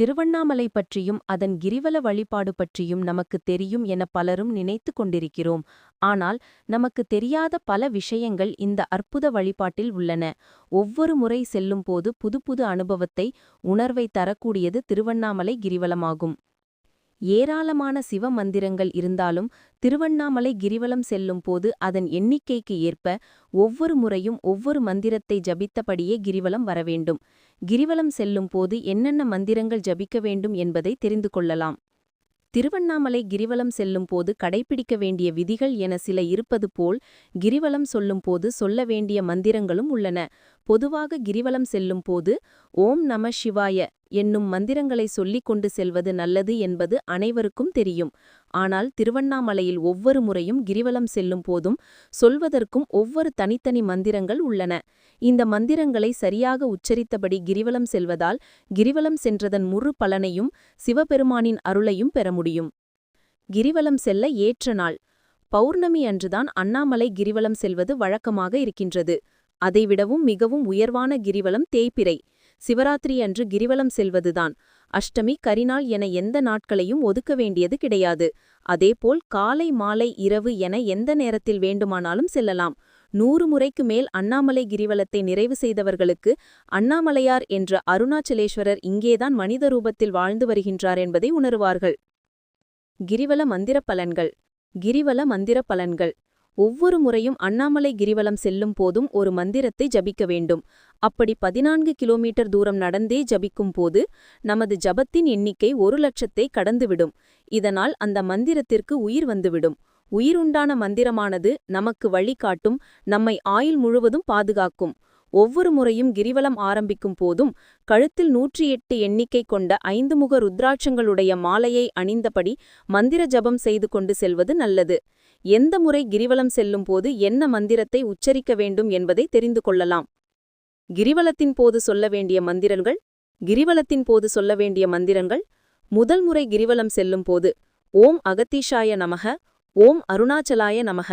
திருவண்ணாமலை பற்றியும் அதன் கிரிவல வழிபாடு பற்றியும் நமக்கு தெரியும் என பலரும் நினைத்து கொண்டிருக்கிறோம். ஆனால் நமக்கு தெரியாத பல விஷயங்கள் இந்த அற்புத வழிபாட்டில் உள்ளன. ஒவ்வொரு முறை செல்லும்போது புதுப்புது அனுபவத்தை உணர்வை தரக்கூடியது திருவண்ணாமலை கிரிவலமாகும். ஏராளமான சிவ மந்திரங்கள் இருந்தாலும் திருவண்ணாமலை கிரிவலம் செல்லும் போது அதன் எண்ணிக்கைக்கு ஏற்ப ஒவ்வொரு முறையும் ஒவ்வொரு மந்திரத்தை ஜபித்தபடியே கிரிவலம் வரவேண்டும் கிரிவலம் செல்லும் போது என்னென்ன மந்திரங்கள் ஜபிக்க வேண்டும் என்பதை தெரிந்து கொள்ளலாம். திருவண்ணாமலை கிரிவலம் செல்லும் போது கடைபிடிக்க வேண்டிய விதிகள் என சில இருப்பது போல் கிரிவலம் சொல்லும் போது சொல்ல வேண்டிய மந்திரங்களும் உள்ளன. பொதுவாக கிரிவலம் செல்லும் போது ஓம் நம சிவாய என்னும் மந்திரங்களை சொல்லிக் கொண்டு செல்வது நல்லது என்பது அனைவருக்கும் தெரியும். ஆனால் திருவண்ணாமலையில் ஒவ்வொரு முறையும் கிரிவலம் செல்லும் போதும் சொல்வதற்கும் ஒவ்வொரு தனித்தனி மந்திரங்கள் உள்ளன. இந்த மந்திரங்களை சரியாக உச்சரித்தபடி கிரிவலம் செல்வதால் கிரிவலம் சென்றதன் முழு பலனையும் சிவபெருமானின் அருளையும் பெற முடியும். கிரிவலம் செல்ல ஏற்ற நாள். பௌர்ணமி அன்றுதான் அண்ணாமலை கிரிவலம் செல்வது வழக்கமாக இருக்கின்றது. அதைவிடவும் மிகவும் உயர்வான கிரிவலம் தேய்பிரை. சிவராத்திரி அன்று கிரிவலம் செல்வதுதான். அஷ்டமி கரிநாள் என எந்த நாட்களையும் ஒதுக்க வேண்டியது கிடையாது. அதேபோல் காலை மாலை இரவு என எந்த நேரத்தில் வேண்டுமானாலும் செல்லலாம். நூறு முறைக்கு மேல் அண்ணாமலை கிரிவலத்தை நிறைவு செய்தவர்களுக்கு அண்ணாமலையார் என்ற அருணாச்சலேஸ்வரர் இங்கேதான் மனித ரூபத்தில் வாழ்ந்து வருகின்றார் என்பதை உணருவார்கள். கிரிவல மந்திர பலன்கள். கிரிவல மந்திர பலன்கள். ஒவ்வொரு முறையும் அண்ணாமலை கிரிவலம் செல்லும் போதும் ஒரு மந்திரத்தை ஜபிக்க வேண்டும். அப்படி பதினான்கு கிலோமீட்டர் தூரம் நடந்தே ஜபிக்கும் போது நமது ஜபத்தின் எண்ணிக்கை ஒரு லட்சத்தை கடந்துவிடும். இதனால் அந்த மந்திரத்திற்கு உயிர் வந்துவிடும். உயிருண்டான மந்திரமானது நமக்கு வழிகாட்டும் நம்மை ஆயுள் முழுவதும் பாதுகாக்கும். ஒவ்வொரு முறையும் கிரிவலம் ஆரம்பிக்கும் போதும் கழுத்தில் நூற்றி எட்டு எண்ணிக்கை கொண்ட ஐந்து முக ருத்ராட்சங்களுடைய மாலையை அணிந்தபடி மந்திர ஜபம் செய்து கொண்டு செல்வது நல்லது. எந்த முறை கிரிவலம் செல்லும் போது என்ன மந்திரத்தை உச்சரிக்க வேண்டும் என்பதை தெரிந்து கொள்ளலாம். கிரிவலத்தின் போது சொல்ல வேண்டிய மந்திரங்கள் கிரிவலத்தின் போது சொல்ல வேண்டிய மந்திரங்கள் முதல் முறை கிரிவலம் செல்லும் போது ஓம் அகத்தீஷாய நமக ஓம் அருணாச்சலாய நமக.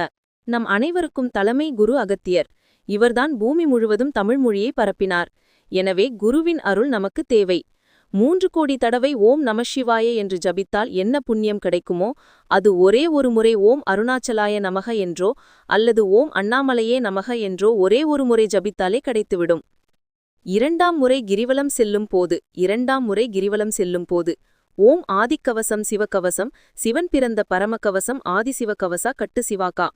நம் அனைவருக்கும் தலைமை குரு அகத்தியர். இவர்தான் பூமி முழுவதும் தமிழ் மொழியை பரப்பினார். எனவே குருவின் அருள் நமக்கு தேவை. மூன்று கோடி தடவை ஓம் நமசிவாய என்று ஜபித்தால் என்ன புண்ணியம் கிடைக்குமோ அது ஒரே ஒரு முறை ஓம் அருணாச்சலாய நமக என்றோ அல்லது ஓம் அண்ணாமலையே நமக என்றோ ஒரே ஒரு முறை ஜபித்தாலே கிடைத்துவிடும். இரண்டாம் முறை கிரிவலம் செல்லும் போது இரண்டாம் முறை கிரிவலம் செல்லும் போது ஓம் ஆதிக்கவசம் சிவகவசம் சிவன் பிறந்த பரமகவசம் ஆதிசிவகவசா கட்டு சிவாக்கா.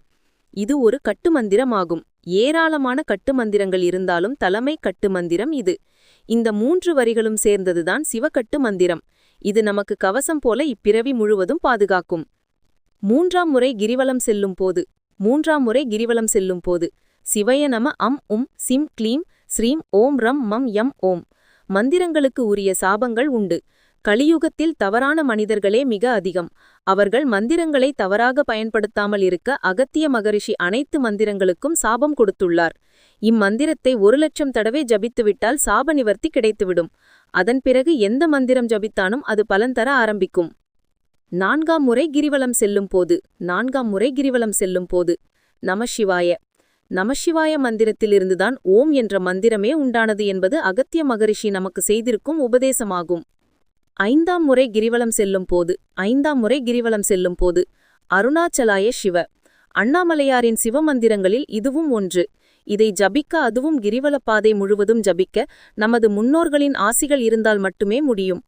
இது ஒரு கட்டுமந்திரமாகும் ஏராளமான கட்டுமந்திரங்கள் இருந்தாலும் தலைமை கட்டுமந்திரம் இது. இந்த மூன்று வரிகளும் சேர்ந்ததுதான் சிவகட்டு மந்திரம். இது நமக்கு கவசம் போல இப்பிறவி முழுவதும் பாதுகாக்கும். மூன்றாம் முறை கிரிவலம் செல்லும் போது மூன்றாம் முறை கிரிவலம் செல்லும் போது சிவய நம அம் உம் சிம் க்ளீம் ஸ்ரீம் ஓம் ரம் மம் யம் ஓம். மந்திரங்களுக்கு உரிய சாபங்கள் உண்டு. கலியுகத்தில் தவறான மனிதர்களே மிக அதிகம். அவர்கள் மந்திரங்களை தவறாக பயன்படுத்தாமல் இருக்க அகத்திய மகரிஷி அனைத்து மந்திரங்களுக்கும் சாபம் கொடுத்துள்ளார். இம்மந்திரத்தை ஒரு லட்சம் தடவை ஜபித்துவிட்டால் சாப நிவர்த்தி கிடைத்துவிடும். அதன் பிறகு எந்த மந்திரம் ஜபித்தானும் அது பலன் தர ஆரம்பிக்கும். நான்காம் முறை கிரிவலம் செல்லும் போது நான்காம் முறை கிரிவலம் செல்லும் போது நமசிவாய நமசிவாய மந்திரத்திலிருந்துதான் ஓம் என்ற மந்திரமே உண்டானது என்பது அகத்திய மகரிஷி நமக்கு செய்திருக்கும் உபதேசமாகும். ஐந்தாம் முறை கிரிவலம் செல்லும் போது ஐந்தாம் முறை கிரிவலம் செல்லும் போது அருணாச்சலாய சிவ. அண்ணாமலையாரின் சிவமந்திரங்களில் இதுவும் ஒன்று. இதை ஜபிக்க அதுவும் கிரிவலப்பாதை முழுவதும் ஜபிக்க நமது முன்னோர்களின் ஆசிகள் இருந்தால் மட்டுமே முடியும்.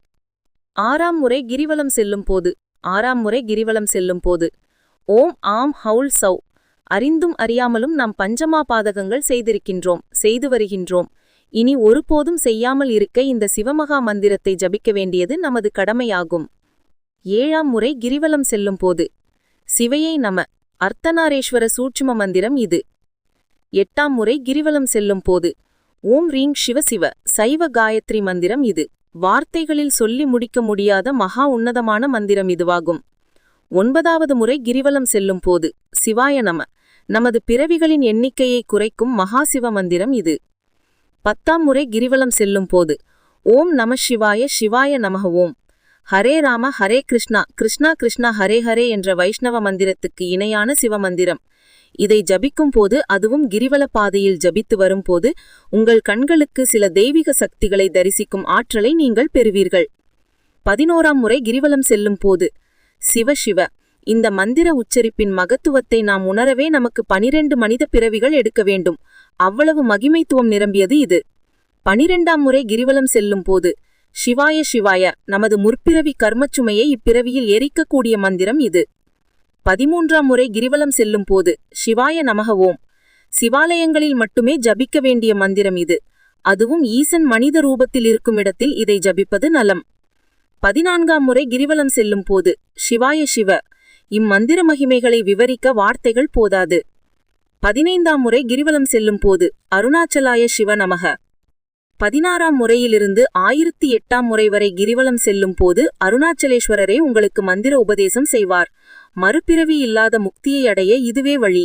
ஆறாம் முறை கிரிவலம் செல்லும் போது ஆறாம் முறை கிரிவலம் செல்லும் போது ஓம் ஆம் ஹவுல் சௌ. அறிந்தும் அறியாமலும் நாம் பஞ்சமா பாதகங்கள் செய்திருக்கின்றோம் செய்து வருகின்றோம். இனி ஒருபோதும் செய்யாமல் இருக்க இந்த சிவமகா மந்திரத்தை ஜபிக்க வேண்டியது நமது கடமையாகும். ஏழாம் முறை கிரிவலம் செல்லும் போது சிவையை நம அர்த்தநாரேஸ்வர சூட்சும மந்திரம் இது. எட்டாம் முறை கிரிவலம் செல்லும் போது ஓம் ரீங் சிவசிவ சைவ காயத்ரி மந்திரம் இது. வார்த்தைகளில் சொல்லி முடிக்க முடியாத மகா உன்னதமான மந்திரம் இதுவாகும். ஒன்பதாவது முறை கிரிவலம் செல்லும் போது சிவாய நம நமது பிறவிகளின் எண்ணிக்கையை குறைக்கும் மகாசிவ மந்திரம் இது. பத்தாம் முறை கிரிவலம் செல்லும் போது ஓம் நம சிவாய சிவாய நமக ஓம். ஹரே ராம ஹரே கிருஷ்ணா கிருஷ்ணா கிருஷ்ணா ஹரே ஹரே என்ற வைஷ்ணவ மந்திரத்துக்கு இணையான சிவமந்திரம் இதை ஜபிக்கும் போது அதுவும் கிரிவல பாதையில் ஜபித்து வரும்போது உங்கள் கண்களுக்கு சில தெய்வீக சக்திகளை தரிசிக்கும் ஆற்றலை நீங்கள் பெறுவீர்கள். பதினோராம் முறை கிரிவலம் செல்லும் போது சிவ சிவ இந்த மந்திர உச்சரிப்பின் மகத்துவத்தை நாம் உணரவே நமக்கு பனிரெண்டு மனித பிறவிகள் எடுக்க வேண்டும். அவ்வளவு மகிமைத்துவம் நிரம்பியது இது. பனிரெண்டாம் முறை கிரிவலம் செல்லும் போது சிவாய சிவாய நமது முற்பிறவி கர்மச்சுமையை இப்பிறவியில் எரிக்கக்கூடிய மந்திரம் இது. பதிமூன்றாம் முறை கிரிவலம் செல்லும் போது சிவாய நமக ஓம். சிவாலயங்களில் மட்டுமே ஜபிக்க வேண்டிய மந்திரம் இது. அதுவும் ஈசன் மனித ரூபத்தில் இருக்கும் இடத்தில் இதை ஜபிப்பது நலம். பதினான்காம் முறை கிரிவலம் செல்லும் போது சிவாய சிவ இம்மந்திர மகிமைகளை விவரிக்க வார்த்தைகள் போதாது. பதினைந்தாம் முறை கிரிவலம் செல்லும் போது அருணாச்சலாய சிவ நமக. பதினாறாம் முறையிலிருந்து ஆயிரத்தி எட்டாம் முறை வரை கிரிவலம் செல்லும் போது அருணாச்சலேஸ்வரரே உங்களுக்கு மந்திர உபதேசம் செய்வார். மறுபிறவி இல்லாத முக்தியை அடைய இதுவே வழி.